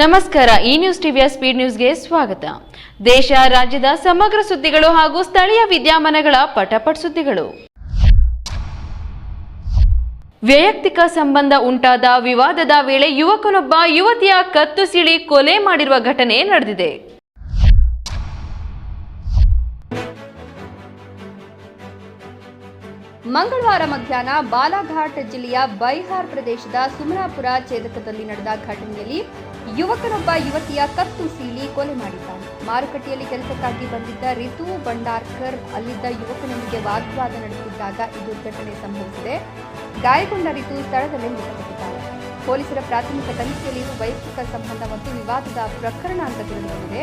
ನಮಸ್ಕಾರ, ಈ ನ್ಯೂಸ್ ಟಿವಿಯ ಸ್ಪೀಡ್ ನ್ಯೂಸ್ಗೆ ಸ್ವಾಗತ. ದೇಶ, ರಾಜ್ಯದ ಸಮಗ್ರ ಸುದ್ದಿಗಳು ಹಾಗೂ ಸ್ಥಳೀಯ ವಿದ್ಯಮಾನಗಳ ಪಟಪಟ್ ಸುದ್ದಿಗಳು. ವೈಯಕ್ತಿಕ ಸಂಬಂಧ ಉಂಟಾದ ವಿವಾದದ ವೇಳೆ ಯುವಕನೊಬ್ಬ ಯುವತಿಯ ಕತ್ತು ಸಿಳಿ ಕೊಲೆ ಮಾಡಿರುವ ಘಟನೆ ನಡೆದಿದೆ. ಮಂಗಳವಾರ ಮಧ್ಯಾಹ್ನ ಬಾಲಾಘಾಟ್ ಜಿಲ್ಲೆಯ ಬೈಹಾರ್ ಪ್ರದೇಶದ ಸುಮನಾಪುರ ಛೇದಕದಲ್ಲಿ ನಡೆದ ಘಟನೆಯಲ್ಲಿ ಯುವಕನೊಬ್ಬ ಯುವತಿಯ ಕತ್ತು ಸೀಲಿ ಕೊಲೆ ಮಾಡಿದ್ದಾನೆ. ಮಾರುಕಟ್ಟೆಯಲ್ಲಿ ಕೆಲಸಕ್ಕಾಗಿ ಬಂದಿದ್ದ ರಿತು ಭಂಡಾರ್ಕರ್ ಅಲ್ಲಿದ್ದ ಯುವಕನೊಂದಿಗೆ ವಾಗ್ವಾದ ನಡೆಸಿದ್ದಾಗ ಈ ದುರ್ಘಟನೆ ಸಂಭವಿಸಿದೆ. ಗಾಯಗೊಂಡ ರಿತು ಸ್ಥಳದಲ್ಲೇ ಮೃತಪಟ್ಟಿದ್ದಾರೆ ಪೊಲೀಸರ ಪ್ರಾಥಮಿಕ ತನಿಖೆಯಲ್ಲಿಯೂ ವೈಯಕ್ತಿಕ ಸಂಬಂಧ ಮತ್ತು ವಿವಾದದ ಪ್ರಕರಣ ಅಂತ ತಿಳಿದುಬಂದಿದೆ.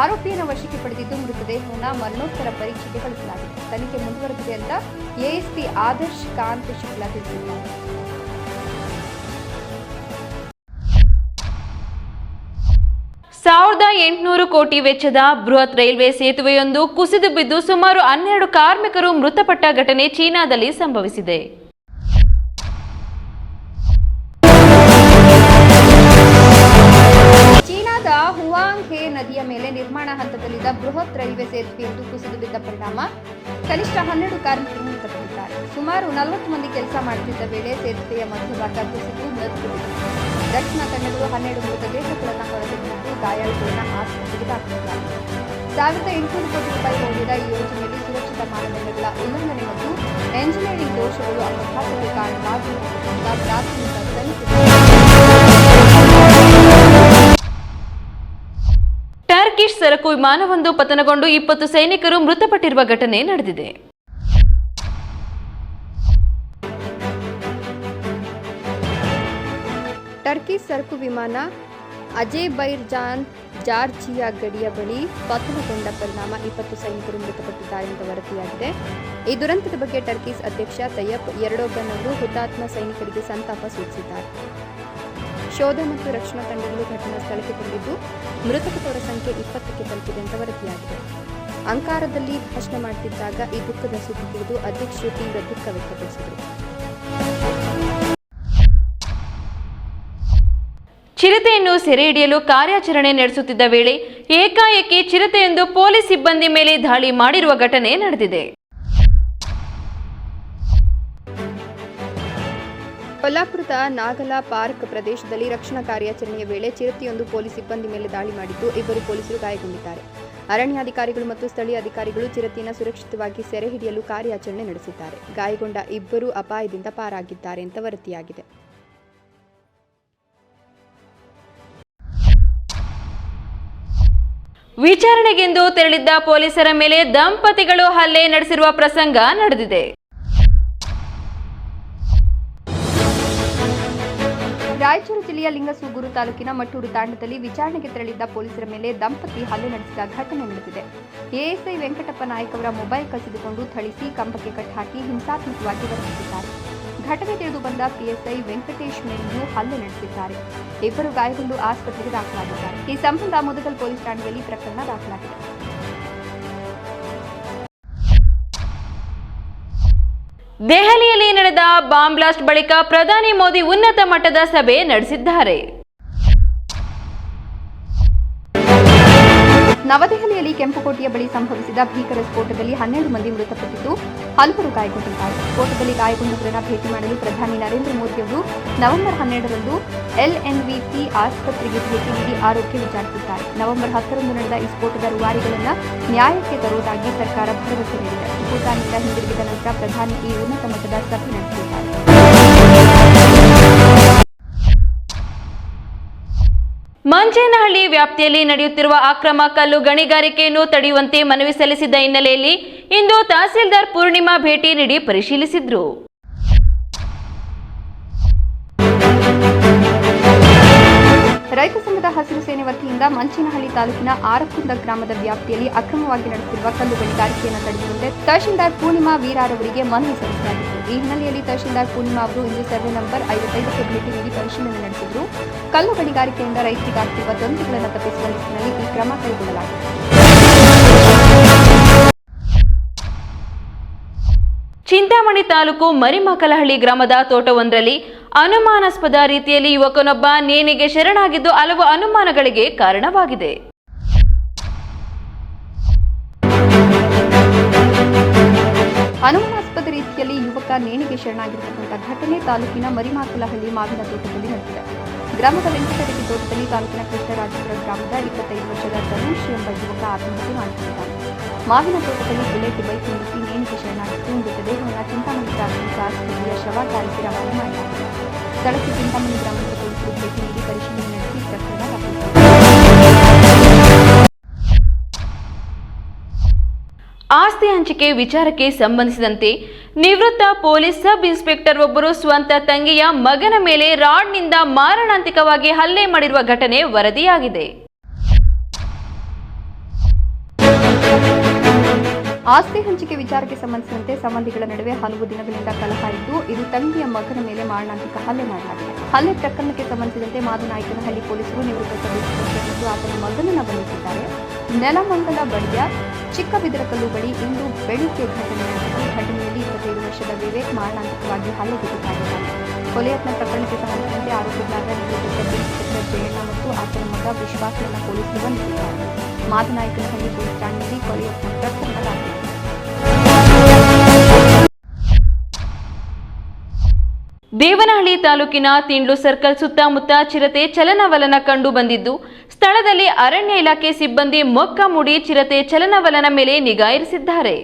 ಆರೋಪಿಯನ್ನು ವಶಕ್ಕೆ ಪಡೆದಿದ್ದು ಮೃತದೇಹವನ್ನು ಮರಣೋತ್ತರ ಪರೀಕ್ಷೆಗೆ ಕಳಿಸಲಾಗಿದೆ ತನಿಖೆ ಮುಂದುವರೆದಿದೆ ಅಂತ ಎಎಸ್ಪಿ ಆದರ್ಶ್ ಕಾಂತ್ ಶುಕ್ಲಾ ತಿಳಿಸಿದ್ದಾರೆ. ಸಾವಿರದ ಎಂಟುನೂರು ಕೋಟಿ ವೆಚ್ಚದ ಬೃಹತ್ ರೈಲ್ವೆ ಸೇತುವೆಯೊಂದು ಕುಸಿದು ಬಿದ್ದು ಸುಮಾರು ಹನ್ನೆರಡು ಕಾರ್ಮಿಕರು ಮೃತಪಟ್ಟ ಘಟನೆ ಚೀನಾದಲ್ಲಿ ಸಂಭವಿಸಿದೆ. ಹಂತದಲ್ಲಿದ್ದ ಬೃಹತ್ ರೈಲ್ವೆ ಸೇತುವೆಯೊಂದು ಕುಸಿದು ಬಿದ್ದ ಪರಿಣಾಮ ಕನಿಷ್ಠ ಹನ್ನೆರಡು ಕಾರ್ಮಿಕರು ಮೃತಪಟ್ಟಿದ್ದಾರೆ. ಸುಮಾರು ನಲವತ್ತು ಮಂದಿ ಕೆಲಸ ಮಾಡುತ್ತಿದ್ದ ವೇಳೆ ಸೇತುವೆಯ ಮಧ್ಯಭಾಗ ಕುಸಿದು ಮೃತಪಟ್ಟಿದೆ. ದಕ್ಷಿಣ ಕನ್ನಡವು ಹನ್ನೆರಡು ಮೃತದೇಹಗಳನ್ನು ಹೊರತೆಗೆದಿದ್ದು ಗಾಯಾಳುಗಳನ್ನು ಆಸ್ಪತ್ರೆಗೆ ದಾಖಲಿಸಲಾಗಿದೆ ಸಾವಿರದ ಎಂಟುನೂರು ಕೋಟಿ ರೂಪಾಯಿ ಮೌಲ್ಯದ ಈ ಯೋಜನೆಯಲ್ಲಿ ಸುರಕ್ಷಿತ ಮಾನದಂಡಗಳ ಉಲ್ಲಂಘನೆ ಮತ್ತು ಎಂಜಿನಿಯರಿಂಗ್ ದೋಷಗಳು ಅಪಘಾತಕ್ಕೆ ಕಾರಣವಾಗಿರುವುದರಿಂದ ಪ್ರಾಥಮಿಕ ಟರ್ಕಿಶ್ ಸರಕು ವಿಮಾನವೊಂದು ಪತನಗೊಂಡು ಇಪ್ಪತ್ತು ಸೈನಿಕರು ಮೃತಪಟ್ಟಿರುವ ಘಟನೆ ನಡೆದಿದೆ. ಟರ್ಕಿ ಸರಕು ವಿಮಾನ ಅಜೇಬೈರ್ಜಾನ್ ಜಾರ್ಜಿಯಾ ಗಡಿಯ ಬಳಿ ಪತನಗೊಂಡ ಪರಿಣಾಮ ಇಪ್ಪತ್ತು ಸೈನಿಕರು ಮೃತಪಟ್ಟಿದ್ದಾರೆ ಎಂದು ವರದಿಯಾಗಿದೆ. ಈ ದುರಂತದ ಬಗ್ಗೆ ಟರ್ಕಿಸ್ ಅಧ್ಯಕ್ಷ ತಯ್ಯಪ್ ಎರಡೋಗನ್ ಅವರು ಹುತಾತ್ಮ ಸೈನಿಕರಿಗೆ ಸಂತಾಪ ಸೂಚಿಸಿದ್ದಾರೆ. ಶೋಧ ಮತ್ತು ರಕ್ಷಣಾ ತಂಡಗಳು ಘಟನಾ ಸ್ಥಳಕ್ಕೆ ಬಂದಿದ್ದು, ಮೃತಪಟ್ಟವರ ಸಂಖ್ಯೆ ಇಪ್ಪತ್ತಕ್ಕೆ ತಲುಪಿದೆ ಅಂತ ವರದಿಯಾಗಿದೆ. ಅಂಕಾರದಲ್ಲಿ ಭಾಷಣ ಮಾಡುತ್ತಿದ್ದಾಗ ಈ ದುಃಖದ ಸುದ್ದಿ ತಿಳಿದು ಅಧ್ಯಕ್ಷರು ತೀವ್ರ ದುಃಖ ವ್ಯಕ್ತಪಡಿಸಿದರು. ಚಿರತೆಯನ್ನು ಸೆರೆ ಹಿಡಿಯಲು ಕಾರ್ಯಾಚರಣೆ ನಡೆಸುತ್ತಿದ್ದ ವೇಳೆ ಏಕಾಏಕಿ ಚಿರತೆಯೊಂದು ಪೊಲೀಸ್ ಸಿಬ್ಬಂದಿ ಮೇಲೆ ದಾಳಿ ಮಾಡಿರುವ ಘಟನೆ ನಡೆದಿದೆ. ಕೊಲ್ಲಾಪುರದ ನಾಗಲ ಪಾರ್ಕ್ ಪ್ರದೇಶದಲ್ಲಿ ರಕ್ಷಣಾ ಕಾರ್ಯಾಚರಣೆಯ ವೇಳೆ ಚಿರತೆಯೊಂದು ಪೊಲೀಸ್ ಸಿಬ್ಬಂದಿ ಮೇಲೆ ದಾಳಿ ಮಾಡಿದ್ದು ಇಬ್ಬರು ಪೊಲೀಸರು ಗಾಯಗೊಂಡಿದ್ದಾರೆ. ಅರಣ್ಯಾಧಿಕಾರಿಗಳು ಮತ್ತು ಸ್ಥಳೀಯ ಅಧಿಕಾರಿಗಳು ಚಿರತೆಯನ್ನು ಸುರಕ್ಷಿತವಾಗಿ ಸೆರೆ ಹಿಡಿಯಲು ಕಾರ್ಯಾಚರಣೆ ನಡೆಸಿದ್ದಾರೆ. ಗಾಯಗೊಂಡ ಇಬ್ಬರು ಅಪಾಯದಿಂದ ಪಾರಾಗಿದ್ದಾರೆ ಅಂತ ವರದಿಯಾಗಿದೆ. ವಿಚಾರಣೆಗೆಂದು ತೆರಳಿದ್ದ ಪೊಲೀಸರ ಮೇಲೆ ದಂಪತಿಗಳು ಹಲ್ಲೆ ನಡೆಸಿರುವ ಪ್ರಸಂಗ ನಡೆದಿದೆ. ರಾಯಚೂರು ಜಿಲ್ಲೆಯ ಲಿಂಗಸೂಗೂರು ತಾಲೂಕಿನ ಮಟ್ಟೂರು ತಾಂಡದಲ್ಲಿ ವಿಚಾರಣೆಗೆ ತೆರಳಿದ್ದ ಪೊಲೀಸರ ಮೇಲೆ ದಂಪತಿ ಹಲ್ಲೆ ನಡೆಸಿದ ಘಟನೆ ನಡೆದಿದೆ. ಎಎಸ್ಐ ವೆಂಕಟಪ್ಪ ನಾಯಕ್ ಅವರ ಮೊಬೈಲ್ ಕಸಿದುಕೊಂಡು ಥಳಿಸಿ ಕಂಬಕ್ಕೆ ಕಟ್ಟಾಕಿ ಹಿಂಸಾತ್ಮಕವಾಗಿ ವರ್ತಿಸಿದ್ದಾರೆ ಘಟನೆ ತಿಳಿದು ಬಂದ ಪಿಎಸ್ಐ ವೆಂಕಟೇಶ್ ಮೇಲೆಯೂ ಹಲ್ಲೆ ನಡೆಸಿದ್ದಾರೆ. ಇಬ್ಬರು ಗಾಯಗೊಂಡು ಆಸ್ಪತ್ರೆಗೆ ದಾಖಲಾಗಿದ್ದಾರೆ. ಈ ಸಂಬಂಧ ಮುದಗಲ್ ಪೊಲೀಸ್ ಠಾಣೆಯಲ್ಲಿ ಪ್ರಕರಣ ದಾಖಲಾಗಿದೆ. ದೆಹಲಿಯಲ್ಲಿ ನಡೆದ ಬಾಂಬ್ ಬ್ಲಾಸ್ಟ್ ಬಳಿಕ ಪ್ರಧಾನಿ ಮೋದಿ ಉನ್ನತ ಮಟ್ಟದ ಸಭೆ ನಡೆಸಿದ್ದಾರೆ. ಕೆಂಪುಕೋಟೆಯ ಬಳಿ ಸಂಭವಿಸಿದ ಭೀಕರ ಸ್ಫೋಟದಲ್ಲಿ ಹನ್ನೆರಡು ಮಂದಿ ಮೃತಪಟ್ಟಿದ್ದು, ಹಲವರು ಗಾಯಗೊಂಡಿದ್ದಾರೆ. ಸ್ಫೋಟದಲ್ಲಿ ಗಾಯಗೊಂಡವರನ್ನ ಭೇಟಿ ಮಾಡಲು ಪ್ರಧಾನಿ ನರೇಂದ್ರ ಮೋದಿ ಅವರು ನವೆಂಬರ್ ಹನ್ನೆರಡರಂದು ಎಲ್ಎನ್ವಿಪಿ ಆಸ್ಪತ್ರೆಗೆ ಭೇಟಿ ನೀಡಿ ಆರೋಗ್ಯ ವಿಚಾರಿಸಿದ್ದಾರೆ. ನವೆಂಬರ್ ಹತ್ತರಂದು ನಡೆದ ಈ ಸ್ಫೋಟದ ರೂವಾರಿಗಳನ್ನು ನ್ಯಾಯಕ್ಕೆ ತರುವುದಾಗಿ ಸರ್ಕಾರ ಭರವಸೆ ನೀಡಿದೆ. ಭೂತಾನ್ನಿಂದ ಹಿಂದಿರುಗಿದ ನಂತರ ಪ್ರಧಾನಿ ಈ ಉನ್ನತ ಮಟ್ಟದ ಸಭೆ ನಡೆಸಿದ್ದಾರೆ. ಮಂಚೇನಹಳ್ಳಿ ವ್ಯಾಪ್ತಿಯಲ್ಲಿ ನಡೆಯುತ್ತಿರುವ ಅಕ್ರಮ ಕಲ್ಲು ಗಣಿಗಾರಿಕೆಯನ್ನು ತಡೆಯುವಂತೆ ಮನವಿ ಸಲ್ಲಿಸಿದ್ದ ಹಿನ್ನೆಲೆಯಲ್ಲಿ ಇಂದು ತಹಸೀಲ್ದಾರ್ ಪೂರ್ಣಿಮಾ ಭೇಟಿ ನೀಡಿ ಪರಿಶೀಲಿಸಿದ್ರು. ರೈತ ಸಂಘದ ಹಸಿರು ಸೇನೆ ವತಿಯಿಂದ ಮಂಚೇನಹಳ್ಳಿ ತಾಲೂಕಿನ ಆರಕುಂದ ಗ್ರಾಮದ ವ್ಯಾಪ್ತಿಯಲ್ಲಿ ಅಕ್ರಮವಾಗಿ ನಡೆಸಿರುವ ಕಲ್ಲು ಗಣಿಗಾರಿಕೆಯನ್ನು ತಡೆಯುವಂತೆ ತಹಶೀಲ್ದಾರ್ ಪೂರ್ಣಿಮಾ ವೀರಾರವರಿಗೆ ಮನವಿ ಸಲ್ಲಿಸಲಾಗಿತ್ತು. ಈ ಹಿನ್ನೆಲೆಯಲ್ಲಿ ತಹಶೀಲ್ದಾರ್ ಪೂರ್ಣಿಮಾ ಅವರು ಇಂದು ಸರ್ವೆ ನಂಬರ್ ಐವತ್ತೈದಕ್ಕೆ ಭೇಟಿ ನೀಡಿ ಪರಿಶೀಲನೆ ನಡೆಸಿದ್ರು. ಕಲ್ಲು ಗಣಿಗಾರಿಕೆಯಿಂದ ರೈತರಿಗಾಗ್ತಿರುವ ತೊಂದರೆಗಳನ್ನು ತಪ್ಪಿಸುವ ನಿಟ್ಟಿನಲ್ಲಿ ಈ ಕ್ರಮ ಕೈಗೊಳ್ಳಲಾಗಿದೆ. ಚಿಂತಾಮಣಿ ತಾಲೂಕು ಮರಿಮಕಲಹಳ್ಳಿ ಗ್ರಾಮದ ತೋಟವೊಂದರಲ್ಲಿ ಅನುಮಾನಾಸ್ಪದ ರೀತಿಯಲ್ಲಿ ಯುವಕನೊಬ್ಬ ನೇಣಿಗೆ ಶರಣಾಗಿದ್ದು ಹಲವು ಅನುಮಾನಗಳಿಗೆ ಕಾರಣವಾಗಿದೆ. ಅನುಮಾನಾಸ್ಪದ ರೀತಿಯಲ್ಲಿ ಯುವಕ ನೇಣಿಗೆ ಶರಣಾಗಿರತಕ್ಕಂಥ ಘಟನೆ ತಾಲೂಕಿನ ಮರಿಮಾಕಲಹಳ್ಳಿ ಮಾವಿನ ತೋಟದಲ್ಲಿ ನಡೆದಿದೆ. ಗ್ರಾಮದ ವೆಂಕಟರೆಡ್ಡಿ ತೋಟದಲ್ಲಿ ತಾಲೂಕಿನ ಕೃಷ್ಣರಾಜಪುರ ಗ್ರಾಮದ ಇಪ್ಪತ್ತೈದು ವರ್ಷದ ಧನುಷ್ ಎಂಬ ಯುವಕ ಆತ್ಮಹತ್ಯೆ ಮಾಡಿಕೊಂಡಿದ್ದಾನೆ. ಮಾವಿನ ತೋಟದಲ್ಲಿ ಬುಲೆಟ್ ಬೈಕ್ ನಿಲ್ಲಿಸಿ ನೇಣಿಗೆ ಶರಣಾಗಿದ್ದು, ಮೃತದೇಹವನ್ನು ಚಿಂತಾಮಣಿ ಪ್ರಾಥಮಿಕ ಆಸ್ಪತ್ರೆಯ ಶವ ರವಾನೆ ಮಾಡಲಾಗಿದೆ ಸ್ಥಳಕ್ಕೆ ಚಿಂತಾಮಣಿ ಗ್ರಾಮದ ಪೊಲೀಸರು ಭೇಟಿ ನೀಡಿ ಪರಿಶೀಲನೆ ನಡೆಸಿ ಪ್ರಕರಣ ಆಸ್ತಿ ಹಂಚಿಕೆ ವಿಚಾರಕ್ಕೆ ಸಂಬಂಧಿಸಿದಂತೆ ನಿವೃತ್ತ ಪೊಲೀಸ್ ಸಬ್ ಇನ್ಸ್ಪೆಕ್ಟರ್ ಒಬ್ಬರು ಸ್ವಂತ ತಂಗಿಯ ಮಗನ ಮೇಲೆ ರಾಡ್ನಿಂದ ಮಾರಣಾಂತಿಕವಾಗಿ ಹಲ್ಲೆ ಮಾಡಿರುವ ಘಟನೆ ವರದಿಯಾಗಿದೆ. ಆಸ್ತಿ ಹಂಚಿಕೆ ವಿಚಾರಕ್ಕೆ ಸಂಬಂಧಿಸಿದಂತೆ ಸಂಬಂಧಿಗಳ ನಡುವೆ ಹಲವು ದಿನಗಳಿಂದ ಕಲಹ ಇದ್ದು ಇದು ತಂಗಿಯ ಮಗನ ಮೇಲೆ ಮಾರಣಾಂತಿಕ ಹಲ್ಲೆ ಮಾಡಲಾಗಿದೆ. ಹಲ್ಲೆ ಪ್ರಕರಣಕ್ಕೆ ಸಂಬಂಧಿಸಿದಂತೆ ಮಾದನಾಯಕನಹಳ್ಳಿ ಪೊಲೀಸರು ನಿವೃತ್ತ ಮತ್ತು ಆತನ ಮಗನನ್ನ ಬಂಧಿಸಿದ್ದಾರೆ. ನೆಲಮಂಗಲ ಬಳಿಯ ಚಿಕ್ಕಬಿದರಕಲ್ಲು ಬಳಿ ಇಂದು ಬೆಳಿಗ್ಗೆ ಘಟನೆ ನಡೆದಿದ್ದು, ಘಟನೆಯಲ್ಲಿ ಇಪ್ಪತ್ತೈದು ವರ್ಷದ ವಿವೇಕ್ ಮಾರಣಾಂತಿಕವಾಗಿ ಹಲ್ಲೆಗೀಡಾಗಿದ್ದಾನೆ ಕೊಲೆಯತ್ನ ಪ್ರಕರಣಕ್ಕೆ ಸಂಬಂಧಿಸಿದಂತೆ ಆರೋಪಿಗಳಾದ ನಿವೃತ್ತ ಜಯಣ್ಣ ಮತ್ತು ಆತನ ಮಗ ವಿಶ್ವಾಸರನ್ನ ಪೊಲೀಸರು ಬಂಧಿಸಿದ್ದಾರೆ. ಮಾದನಾಯಕನಹಳ್ಳಿ ಪೊಲೀಸ್ ಠಾಣೆಯಲ್ಲಿ ಕೊಲೆಯತ್ನ ಪ್ರಕರಣ ದೇವನಹಳ್ಳಿ ತಾಲೂಕಿನ ತಿಂಡ್ಲು ಸರ್ಕಲ್ ಸುತ್ತಮುತ್ತ ಚಿರತೆ ಚಲನವಲನ ಕಂಡು ಬಂದಿದ್ದು, ಸ್ಥಳದಲ್ಲಿ ಅರಣ್ಯ ಇಲಾಖೆ ಸಿಬ್ಬಂದಿ ಮೊಕ್ಕ ಮುಡಿ ಚಿರತೆ ಚಲನವಲನ ಮೇಲೆ ನಿಗಾ ಇರಿಸಿದ್ದಾರೆ.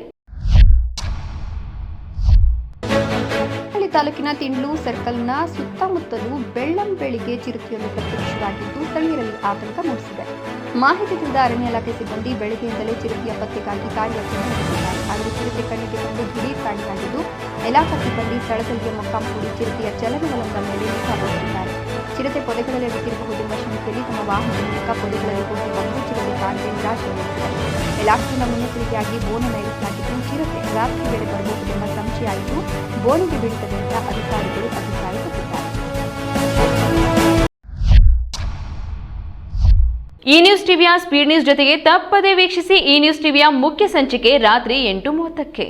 ತಾಲೂಕಿನ ತಿಂಡ್ಲು ಸರ್ಕಲ್ನ ಸುತ್ತಮುತ್ತಲೂ ಬೆಳ್ಳಂ ಬೆಳಿಗ್ಗೆ ಚಿರತೆಯೊಂದು ಪ್ರತ್ಯಕ್ಷವಾಗಿದ್ದು ಸ್ಥಳೀಯರಲ್ಲಿ ಆತಂಕ ಮೂಡಿಸಿದೆ. ಮಾಹಿತಿ ತಿಳಿದ ಅರಣ್ಯ ಇಲಾಖೆ ಸಿಬ್ಬಂದಿ ಬೆಳಗ್ಗೆಯಿಂದಲೇ ಚಿರತೆಯ ಪತ್ತೆಗಾಗಿ ಕಾರ್ಯಾಚರಣೆ ನಡೆಸಿದ್ದಾರೆ ಆದರೆ ಚಿರತೆ ಕಣ್ಣಿಗೆ ಹಿಡಿ ದಿಢೀರ್ ಕಾಣಿಯಾಗಿದ್ದು ಇಲಾಖಾ ಸಿಬ್ಬಂದಿ ಸ್ಥಳದಲ್ಲಿಯೇ ಮೊಕ್ಕಾಂ ಕೂಡಿ ಚಿರತೆಯ ಚಲನವಲನದ ಮೇಲೆ ನಿಗಾ ಚಿರತೆ ಪೊದೆಗಳಲ್ಲಿ ಅಡಗಿರಬಹುದೆಂಬ ಶಂಕೆಯಲ್ಲಿ ತಮ್ಮ ವಾಹನದ ಮೂಲಕ ಪೊದೆಗಳಲ್ಲಿ ಹೋಗಿ ಬಂದು ಚಿರತೆ ಕಾಣದೆ ನಿರಾಶೆಯಾಗಿದ್ದಾರೆ ಇಲಾಖೆಯಿಂದ ಮುನ್ನೆಚ್ಚರಿಕೆಯಾಗಿ ಬೋನ ನೈರುತ್ತಿದ್ದು ಚಿರತೆ ರಾತ್ರಿ ವೇಳೆ ಬರಬಹುದೆಂಬ ಸಂಶಯಾಯಿತು ಬೋನಿಗೆ ಬೀಳುತ್ತದೆ ಅಂತ ಅಧಿಕಾರಿಗಳು ಅಭಿಪ್ರಾಯಪಟ್ಟಿದ್ದಾರೆ. ಈ ನ್ಯೂಸ್ ಟಿವಿಯ ಸ್ಪೀಡ್ ನ್ಯೂಸ್ ಜೊತೆಗೆ ತಪ್ಪದೇ ವೀಕ್ಷಿಸಿ ಈ ನ್ಯೂಸ್ ಟಿವಿಯ ಮುಖ್ಯ ಸಂಚಿಕೆ ರಾತ್ರಿ ಎಂಟು ಮೂವತ್ತಕ್ಕೆ.